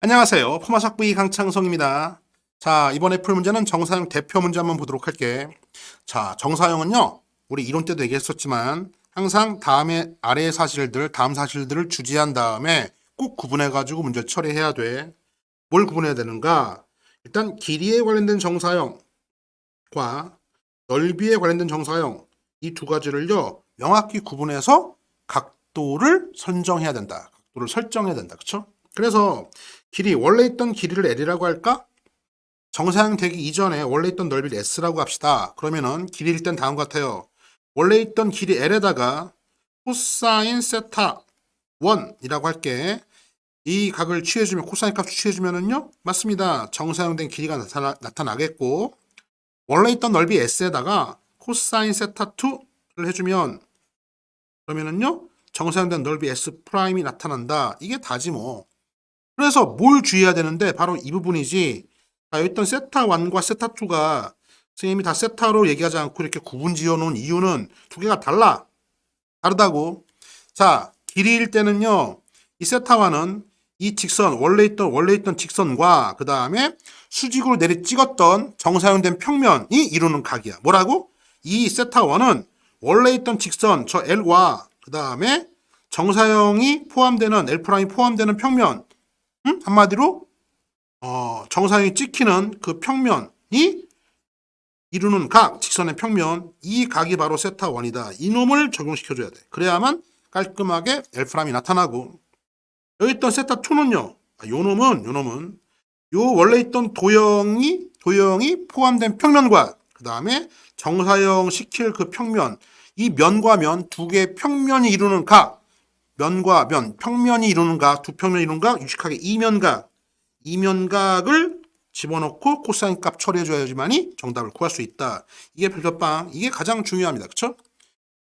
안녕하세요. 포마삭부이 강창성입니다. 자, 이번에 풀 문제는 정사형 대표 문제 한번 보도록 할게. 자, 정사형은요, 우리 이론 때도 얘기했었지만, 항상 다음에 아래의 사실들, 다음 사실들을 주지한 다음에 꼭 구분해가지고 문제를 처리해야 돼. 뭘 구분해야 되는가? 일단, 길이에 관련된 정사형과 넓이에 관련된 정사형, 이 두 가지를요, 명확히 구분해서 각도를 선정해야 된다. 각도를 설정해야 된다. 그쵸? 그래서 길이 원래 있던 길이를 L이라고 할까? 정사형 되기 이전에 원래 있던 넓이를 S라고 합시다. 그러면은 길이일 땐 다음 같아요. 원래 있던 길이 L에다가 코사인 세타 1이라고 할게. 이 각을 취해주면 코사인 값 취해주면은요 맞습니다. 정사형된 길이가 나타나, 나타나겠고 원래 있던 넓이 S에다가 코사인 세타 2를 해주면 그러면은요 정사형된 넓이 S 프라임이 나타난다. 이게 다지 뭐. 그래서 뭘 주의해야 되는데 바로 이 부분이지. 자, 있던 세타 1과 세타 2가 선생님이 다 세타로 얘기하지 않고 이렇게 구분 지어 놓은 이유는 두 개가 달라. 다르다고. 자, 길이일 때는요. 이 세타 1은 이 직선 원래 있던 원래 있던 직선과 그 다음에 수직으로 내리 찍었던 정사형된 평면이 이루는 각이야. 뭐라고? 이 세타 1은 원래 있던 직선 저 L과 그 다음에 정사형이 포함되는 L 프라임이 포함되는 평면 음? 한마디로 어, 정사형이 찍히는 그 평면이 이루는 각, 직선의 평면, 이 각이 바로 세타 1이다. 이놈을 적용시켜줘야 돼. 그래야만 깔끔하게 L프라임이 나타나고 여기 있던 세타 2는요. 아, 요 놈은 요 놈은 요 원래 있던 도형이 도형이 포함된 평면과 그 다음에 정사형 시킬 그 평면 이 면과 면 두 개의 평면이 이루는 각 면과 면, 평면이 이루는 각, 두 평면이 이루는 각, 유식하게 이면각, 이면각을 집어넣고 코사인 값 처리해줘야지만이 정답을 구할 수 있다. 이게 별표빵, 이게 가장 중요합니다. 그쵸?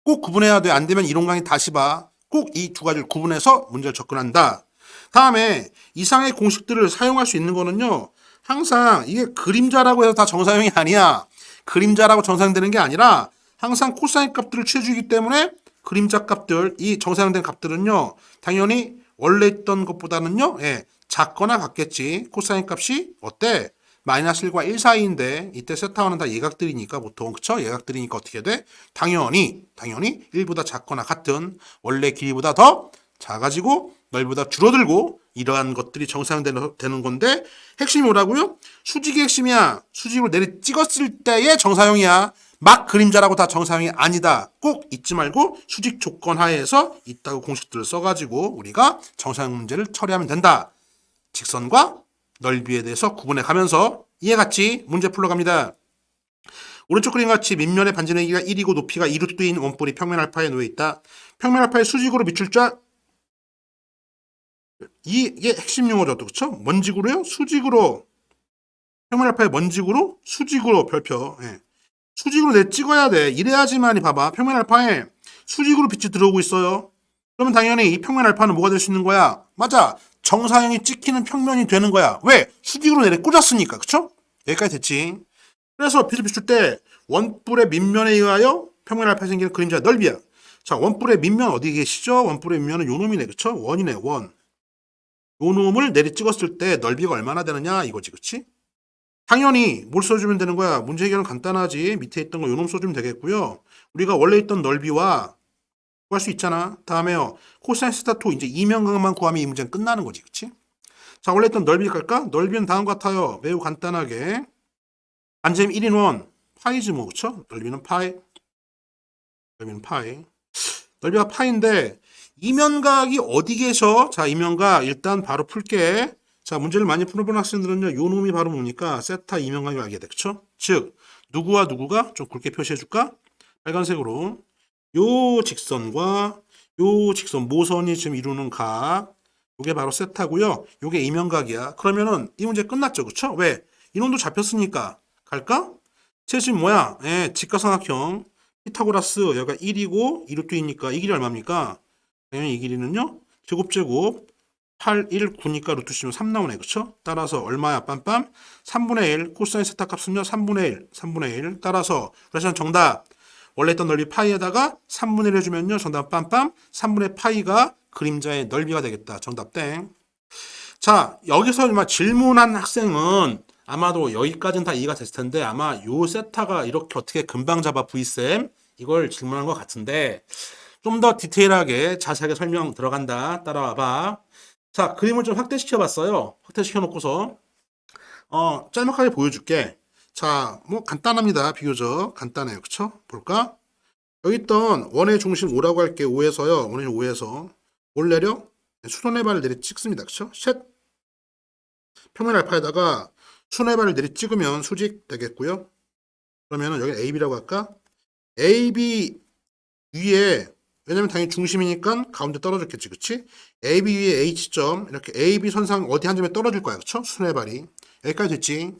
꼭 구분해야 돼. 안 되면 이론 강의 다시 봐. 꼭 이 두 가지를 구분해서 문제를 접근한다. 다음에 이상의 공식들을 사용할 수 있는 거는요. 항상 이게 그림자라고 해서 다 정사형이 아니야. 그림자라고 정사형되는 게 아니라 항상 코사인 값들을 취해주기 때문에 그림자 값들, 이 정사형된 값들은요, 당연히 원래 있던 것보다는요, 예, 작거나 같겠지. 코사인 값이 어때? 마이너스 1과 1 사이인데, 이때 세타원은 다 예각들이니까 보통, 그쵸? 예각들이니까 어떻게 돼? 당연히, 당연히 1보다 작거나 같은 원래 길이보다 더 작아지고, 넓이보다 줄어들고, 이러한 것들이 정사형되는 건데, 핵심이 뭐라고요? 수직의 핵심이야. 수직으로 내리 찍었을 때의 정사형이야. 막 그림자라고 다 정사형이 아니다. 꼭 잊지 말고 수직 조건 하에서 있다고 공식들을 써가지고 우리가 정사형 문제를 처리하면 된다. 직선과 넓이에 대해서 구분해 가면서 이해같이 문제 풀러갑니다. 오른쪽 그림 같이 밑면의 반지의 길이가 1이고 높이가 2루트인 원뿔이 평면 알파에 놓여 있다. 평면 알파의 수직으로 밑줄 쫙 이게 핵심 용어죠, 그렇죠? 먼지구로요? 수직으로 평면 알파의 먼지구로 수직으로 별표. 예. 수직으로 내 찍어야 돼. 이래야지만이 봐봐. 평면 알파에 수직으로 빛이 들어오고 있어요. 그러면 당연히 이 평면 알파는 뭐가 될 수 있는 거야? 맞아. 정사형이 찍히는 평면이 되는 거야. 왜? 수직으로 내려 꽂았으니까. 그쵸? 여기까지 됐지. 그래서 빛을 비출 때 원뿔의 밑면에 의하여 평면 알파에 생기는 그림자 넓이야. 자, 원뿔의 밑면 어디 계시죠? 원뿔의 밑면은 요 놈이네. 그쵸? 원이네. 원. 요 놈을 내리 찍었을 때 넓이가 얼마나 되느냐 이거지. 그치? 당연히 뭘 써주면 되는 거야? 문제 해결은 간단하지. 밑에 있던 거 요놈 써주면 되겠고요. 우리가 원래 있던 넓이와 구할 수 있잖아. 다음에요. 코사인 스타2 이제 이면각만 구하면 이 문제는 끝나는 거지. 그치? 자, 원래 있던 넓이 갈까? 넓이는 다음 같아요. 매우 간단하게. 안점 1인 원. 파이지 뭐, 그쵸? 넓이는 파이. 넓이는 파이. 넓이가 파인데 이면각이 어디 계셔? 자, 이면각 일단 바로 풀게. 자, 문제를 많이 풀어본 학생들은요, 요 놈이 바로 뭡니까? 세타 이면각을 알게 돼. 그쵸? 즉, 누구와 누구가 좀 굵게 표시해줄까? 빨간색으로. 요 직선과 요 직선, 모선이 지금 이루는 각. 요게 바로 세타고요 요게 이면각이야. 그러면은 이 문제 끝났죠. 그쵸? 왜? 이놈도 잡혔으니까. 갈까? 채심 뭐야? 예, 직각삼각형. 피타고라스, 여기가 1이고, 2루트 이니까 이 길이 얼마입니까? 당연히 이 길이는요, 제곱제곱. 8, 1, 9니까 루트 씌면 3 나오네. 그쵸? 따라서 얼마야? 빰빰. 3분의 1. 코사인 세타 값은요. 3분의 1. 3분의 1. 따라서 그래서 정답. 원래 있던 넓이 파이에다가 3분의 1 해주면요. 정답 빰빰. 3분의 파이가 그림자의 넓이가 되겠다. 정답 땡. 자, 여기서 질문한 학생은 아마도 여기까지는 다 이해가 됐을 텐데 아마 요 세타가 이렇게 어떻게 금방 잡아 V쌤 이걸 질문한 것 같은데 좀 더 디테일하게 자세하게 설명 들어간다. 따라와 봐. 자, 그림을 좀 확대시켜 봤어요. 확대시켜 놓고서 어, 짤막하게 보여줄게. 자, 뭐 간단합니다. 비교적 간단해요. 그쵸? 볼까? 여기 있던 원의 중심 5라고 할게 5에서요. 원의 5에서 뭘 내려? 수선의 발을 내리 찍습니다. 그쵸? 셋. 평면 알파에다가 수선의 발을 내리 찍으면 수직 되겠고요. 그러면은 여기 AB라고 할까? AB 위에 왜냐면 당연히 중심이니까 가운데 떨어졌겠지. 그치? AB 위에 H점 이렇게 AB 선상 어디 한 점에 떨어질 거야. 그쵸? 수선의 발이. 여기까지 됐지.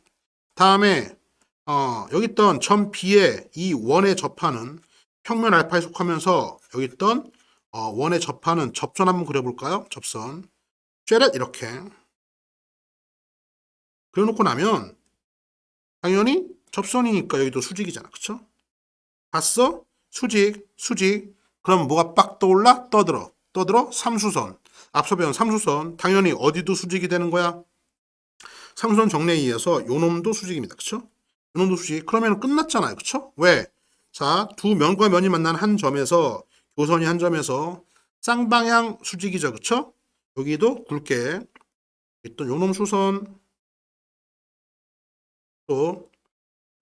다음에 어, 여기 있던 점 B에 이 원에 접하는 평면 알파에 속하면서 여기 있던 어, 원에 접하는 접선 한번 그려볼까요? 접선. 쉐렛 이렇게. 그려놓고 나면 당연히 접선이니까 여기도 수직이잖아. 그쵸? 봤어? 수직, 수직. 그럼 뭐가 빡 떠올라? 떠들어. 떠들어? 삼수선. 앞서 배운 삼수선. 당연히 어디도 수직이 되는 거야? 삼수선 정례에 의해서 요 놈도 수직입니다. 그쵸? 요 놈도 수직. 그러면 끝났잖아요. 그쵸? 왜? 자, 두 면과 면이 만난 한 점에서 교선이 한 점에서 쌍방향 수직이죠. 그쵸? 여기도 굵게 있던 요놈 수선 또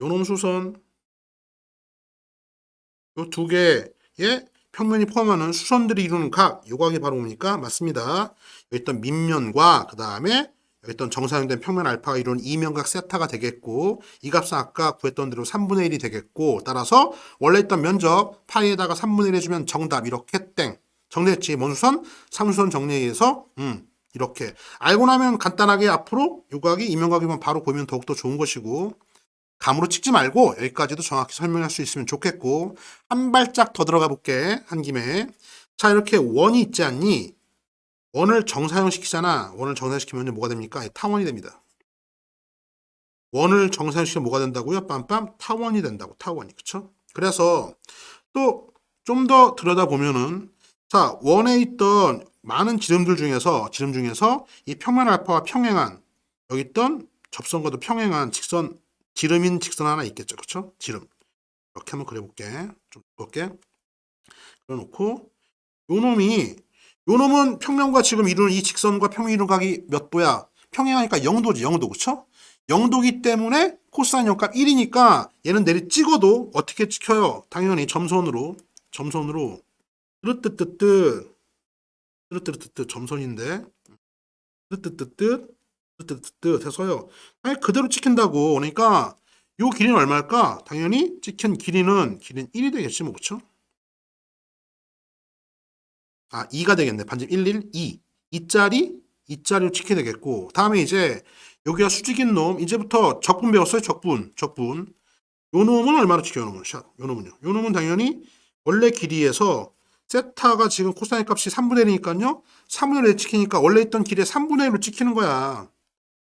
요놈 수선 요 두 개의 평면이 포함하는 수선들이 이루는 각 요각이 바로 뭡니까? 맞습니다. 여기 있던 밑면과 그 다음에 여기 있던 정사형된 평면 알파가 이루는 이면각 세타가 되겠고 이 값은 아까 구했던 대로 3분의 1이 되겠고 따라서 원래 있던 면적 파이에다가 3분의 1 해주면 정답 이렇게 땡 정리했지 뭔수선? 삼수선 정리에 의해서 음 이렇게 알고 나면 간단하게 앞으로 요각이 이면각이면 바로 보면 더욱더 좋은 것이고 감으로 찍지 말고 여기까지도 정확히 설명할 수 있으면 좋겠고 한 발짝 더 들어가 볼게 한 김에. 자 이렇게 원이 있지 않니? 원을 정사형 시키잖아. 원을 정사형 시키면 뭐가 됩니까? 타원이 됩니다. 원을 정사형 시키면 뭐가 된다고요? 빰빰 타원이 된다고 타원이. 그쵸? 그래서 또 좀 더 들여다 보면은 자 원에 있던 많은 지름들 중에서 지름 중에서 이 평면 알파와 평행한 여기 있던 접선과도 평행한 직선 지름인 직선 하나 있겠죠. 그렇죠? 지름. 이렇게 한번 그려볼게. 좀 볼게. 그려놓고 요 놈이 요 놈은 평면과 지금 이루는 이 직선과 평면 이루는 각이 몇 도야? 평행하니까 0도지. 0도. 그렇죠? 0도기 때문에 코사인 역값 1이니까 얘는 내리 찍어도 어떻게 찍혀요? 당연히 점선으로 점선으로 뜨뜻뜨뜻 뜨뜻뜨뜻 점선인데 뜨뜻뜨뜻 뜨뜻뜨뜻 해서요. 아니 그대로 찍힌다고. 그러니까 요 길이는 얼마일까? 당연히 찍힌 길이는 길이는 1이 되겠지 뭐 그쵸? 아 2가 되겠네. 반점 1, 1, 2. 2짜리 2짜리로 찍게 되겠고 다음에 이제 여기가 수직인 놈 이제부터 적분 배웠어요. 적분. 적분. 요 놈은 얼마로 찍혀요? 요 놈은 샷. 요 놈은요. 요 놈은 당연히 원래 길이에서 세타가 지금 코사인 값이 3분의 1이니까요. 3분의 1에 찍히니까 원래 있던 길에 3분의 1로 찍히는 거야.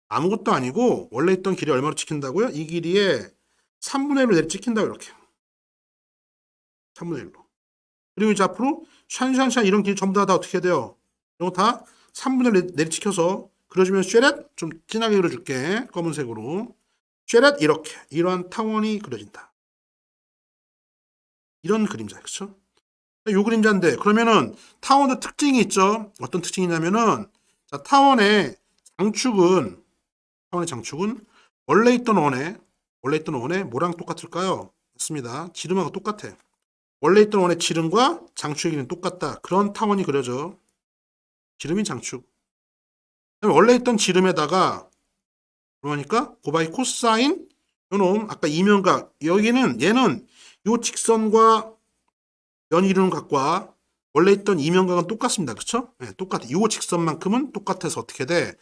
아무것도 아니고 원래 있던 길이 얼마로 찍힌다고요? 이 길이에 3분의 1로 내리 찍힌다고 이렇게. 3분의 1로. 그리고 이제 앞으로 샨샨샨 이런 길 전부 다, 다 어떻게 돼요? 이런 거다 3분의 1 내리 찍혀서 그려주면 쉐렛 좀 진하게 그려줄게. 검은색으로. 쉐렛 이렇게. 이러한 타원이 그려진다. 이런 그림자. 그쵸? 요 그림자인데 그러면은 타원의 특징이 있죠. 어떤 특징이냐면은 자, 타원의 장축은 타원의 장축은 원래 있던 원에 원래 있던 원에 뭐랑 똑같을까요? 맞습니다. 지름하고 똑같아. 원래 있던 원의 지름과 장축의 길이는 똑같다. 그런 타원이 그려져. 지름인 장축. 원래 있던 지름에다가 그러니까 곱하기 코사인 요놈 아까 이면각 여기는 얘는 요 직선과 면이 이루는 각과 원래 있던 이면각은 똑같습니다. 그쵸? 네, 똑같아. 요 직선만큼은 똑같아서 어떻게 돼?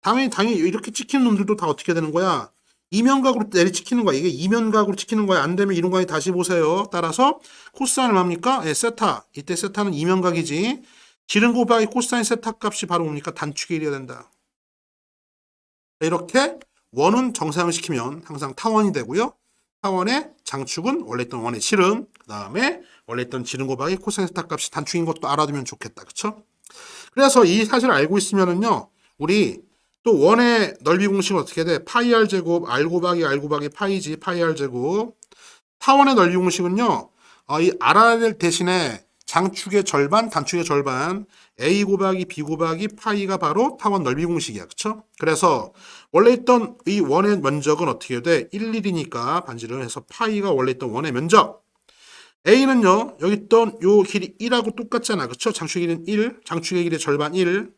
당연히, 당연히 이렇게 찍히는 놈들도 다 어떻게 되는 거야? 이면각으로 내리 찍히는 거야. 이게 이면각으로 찍히는 거야. 안 되면 이런 거에 다시 보세요. 따라서 코사인을 뭡니까? 예, 세타. 이때 세타는 이면각이지. 지름 곱하기 코사인 세타 값이 바로 뭡니까? 단축의 일이어야 된다. 이렇게 원은 정사형을 시키면 항상 타원이 되고요. 타원의 장축은 원래 있던 원의 지름, 그 다음에 원래 있던 지름 곱하기 코사인 세타 값이 단축인 것도 알아두면 좋겠다. 그쵸? 그래서 이 사실을 알고 있으면은요, 우리 또 원의 넓이 공식은 어떻게 돼? 파이 r 제곱 r 곱하기 r 곱하기 파이지 파이 r 제곱. 타원의 넓이 공식은요. 어, 이 rr 대신에 장축의 절반, 단축의 절반, a 곱하기 b 곱하기 파이가 바로 타원 넓이 공식이야. 그쵸? 그래서 원래 있던 이 원의 면적은 어떻게 돼? 1, 1이니까 반지를 해서 파이가 원래 있던 원의 면적. a는요. 여기 있던 요 길이 1하고 똑같잖아. 그쵸? 장축의 길이는 1, 장축의 길이 절반 1.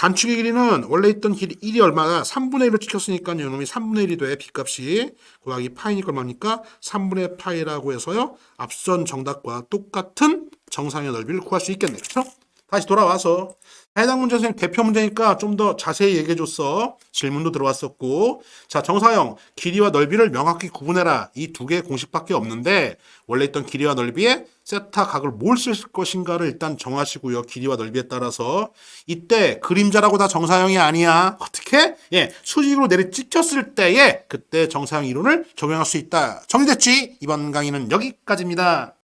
단축의 길이는 원래 있던 길이 1이 얼마가 3분의 1로 찍혔으니까 요놈이 3분의 1이 돼. b값이 곱하기 파이니까 얼마니까 3분의 파이라고 해서요. 앞선 정답과 똑같은 정상의 넓이를 구할 수 있겠네. 그렇죠? 다시 돌아와서 해당 문제 선생님 대표 문제니까 좀 더 자세히 얘기해 줬어. 질문도 들어왔었고. 자, 정사형 길이와 넓이를 명확히 구분해라. 이 두 개의 공식밖에 없는데 원래 있던 길이와 넓이에 세타 각을 뭘 쓸 것인가를 일단 정하시고요. 길이와 넓이에 따라서 이때 그림자라고 다 정사형이 아니야. 어떻게? 예, 수직으로 내리 찍혔을 때에 그때 정사형 이론을 적용할 수 있다. 정리됐지? 이번 강의는 여기까지입니다.